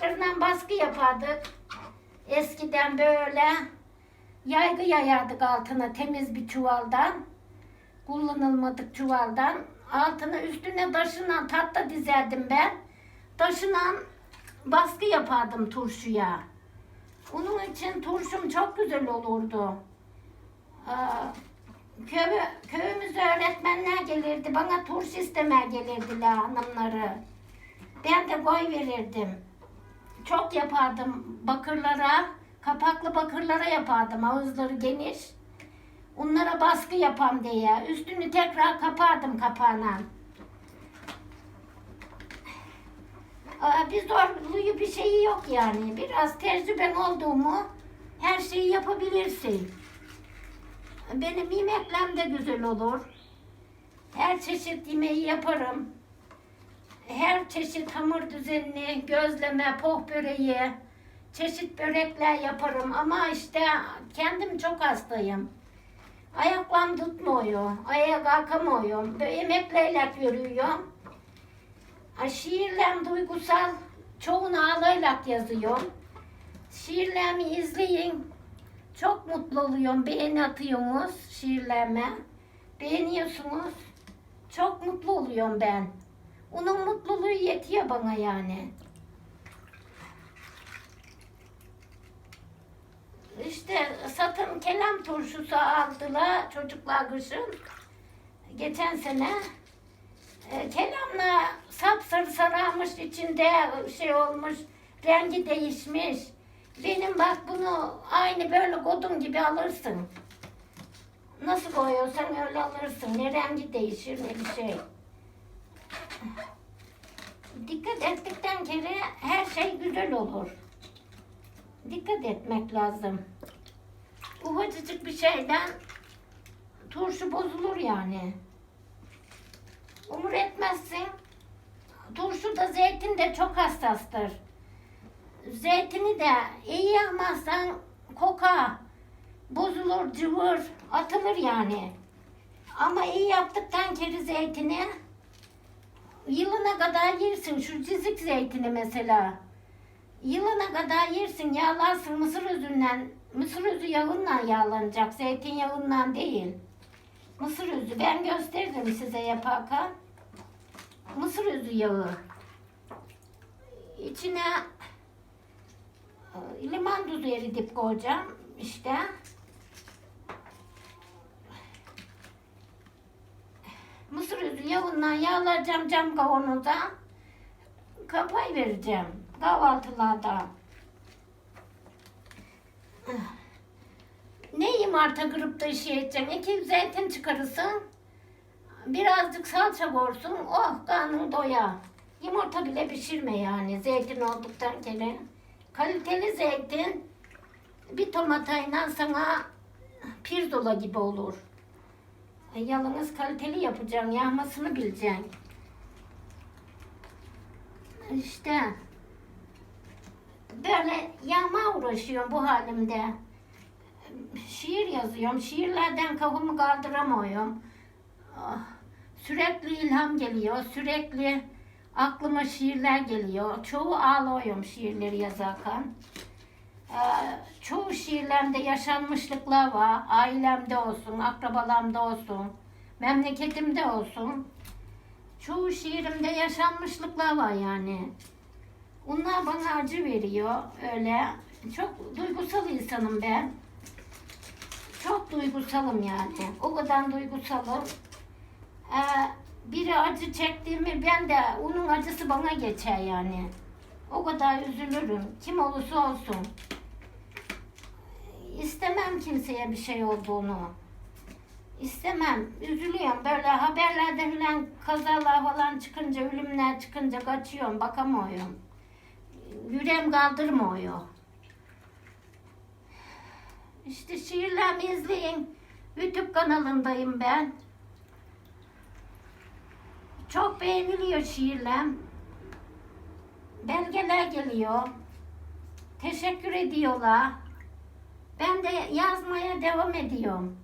taşlarından baskı yapardık. Eskiden böyle yaygı yayardık altına temiz bir çuvaldan. Kullanılmadık çuvaldan. Altına üstüne taşından tatlı dizerdim ben. Taşından baskı yapardım turşuya. Onun için turşum çok güzel olurdu. Aa, Köy, köyümüzde öğretmenler gelirdi. Bana turşu istemeye gelirdiler hanımları. Ben de koy verirdim. Çok yapardım bakırlara, kapaklı bakırlara yapardım ağızları geniş. Onlara baskı yapam diye. Üstünü tekrar kapardım kapağına. Bir zorluğu bir şeyi yok yani. Biraz tecrüben oldu mu her şeyi yapabilirsin. Benim yemeklerim de güzel olur. Her çeşit yemeği yaparım. Her çeşit hamur düzenini, gözleme, poh böreği, çeşit börekler yaparım. Ama işte kendim çok hastayım. Ayaklarım tutmuyor, ayağa kalkamıyorum. Böyle yemeklerle yürüyorum. Şiirlerim duygusal, çoğunu ağlayarak yazıyorum. Şiirlerimi izleyin. Çok mutlu oluyorum. Beğeni atıyorsunuz şiirlerime. Beğeniyorsunuz. Çok mutlu oluyorum ben. Onun mutluluğu yetiyor bana yani. İşte satın kelam turşusu aldılar çocuklar kışın. Geçen sene. E, kelamla sapsarı sararmış içinde şey olmuş. Rengi değişmiş. Benim bak bunu aynı böyle kodum gibi alırsın. Nasıl koyuyorsan öyle alırsın. Ne rengi değişir ne bir şey. Dikkat ettikten kere her şey güzel olur. Dikkat etmek lazım. Ufacıcık bir şeyden turşu bozulur yani. Umur etmezsin. Turşu da zeytin de çok hassastır. Zeytini de iyi yapmazsan koka, bozulur, cıvır, atılır yani. Ama iyi yaptıktan kere zeytini yılına kadar yersin. Şu cizik zeytini mesela. Yılına kadar yersin, yağlarsın mısır özünden. Mısır özü yağından yağlanacak, zeytin yağından değil. Mısır özü. Ben gösteririm size yaparken. Mısır özü yağı. İçine e, limon tuzu eridip koyacağım. işte. Mısır yağından yağlayacağım cam kavanoza. Kapay vereceğim kahvaltılarda. Ne yumurta kırıp da şey edeceğim. İki zeytin çıkarırsın. Birazcık salça koysun. Oh karnın doya. Yumurta bile pişirme yani. Zeytin olduktan kere. Kaliteli zeytin bir tomatayla sana pirzola gibi olur. E, Yalnız kaliteli yapacaksın. Yağmasını bileceksin. İşte böyle yağma uğraşıyorum bu halimde. Şiir yazıyorum. Şiirlerden kafamı kaldıramıyorum. Ah, Sürekli ilham geliyor. Sürekli aklıma şiirler geliyor. Çoğu ağlıyorum şiirleri yazarken. Ee, çoğu şiirlerimde yaşanmışlıklar var. Ailemde olsun, akrabalarımda olsun, memleketimde olsun. Çoğu şiirimde yaşanmışlıklar var yani. Onlar bana acı veriyor öyle. Çok duygusal insanım ben. Çok duygusalım yani. O kadar duygusalım. Ee, biri acı çektiğimi ben de onun acısı bana geçer yani. O kadar üzülürüm. Kim olursa olsun. Kimseye bir şey olduğunu. İstemem. Üzülüyorum. Böyle haberlerde falan kazalar falan çıkınca, ölümler çıkınca kaçıyorum. Bakamıyorum. Yüreğim kaldırmıyor. İşte şiirlerimi izleyin. YouTube kanalındayım ben. Çok beğeniliyor şiirlerim. Belgeler geliyor. Teşekkür ediyorlar. Ben de yazmaya devam ediyorum.